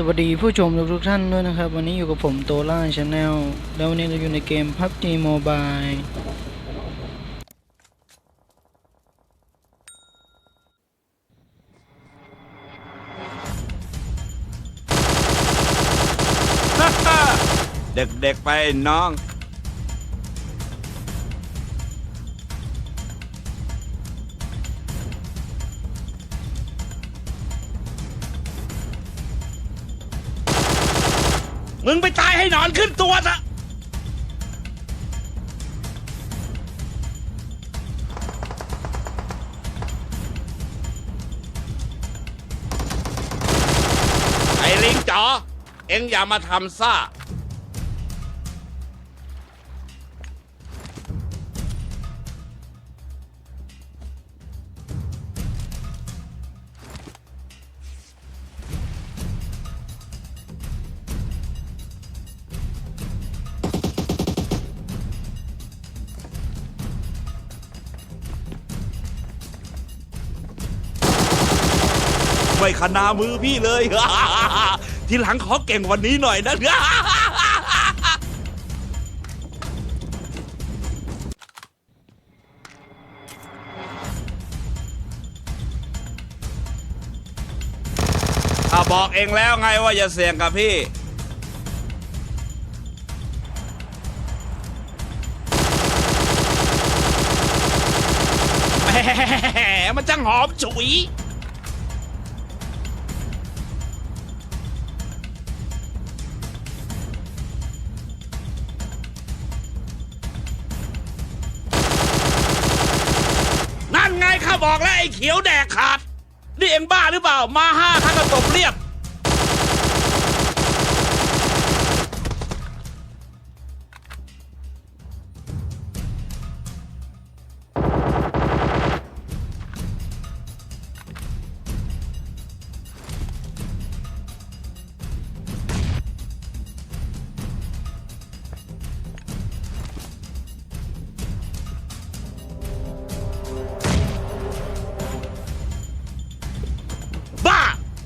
สวัสดีผู้ชมทุกๆท่านด้วยนะครับ วันนี้อยู่กับผมโตล่าชาแนลแล้ววันนี้เราอยู่ในเกม PUBG Mobile เด็กๆไปน้อง มึงไปตายให้หนอนขึ้นตัวซะไอ้ลิงจ๋อเอ็งอย่ามาทำซ่า ไม่ขนามือพี่เลย ทีหลังขอเก่งวันนี้หน่อยนะอะบอกเองแล้วไงว่าอย่าเสี่ยงกับพี่ แหมมันจังหอมฉุย บอกแล้วไอ้เขียวแดกขาด นี่เอ็งบ้าหรือเปล่า มาห้าข้าก็ตบเรียบ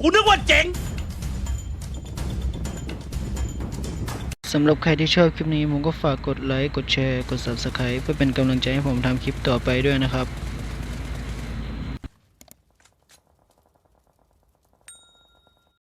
กูนึกว่าเจ๋ง สำหรับใครที่ชอบคลิปนี้ผมก็ฝากกดไลค์ กดแชร์ กด Subscribe เพื่อเป็นกำลังใจให้ผมทำคลิปต่อไปด้วยนะครับ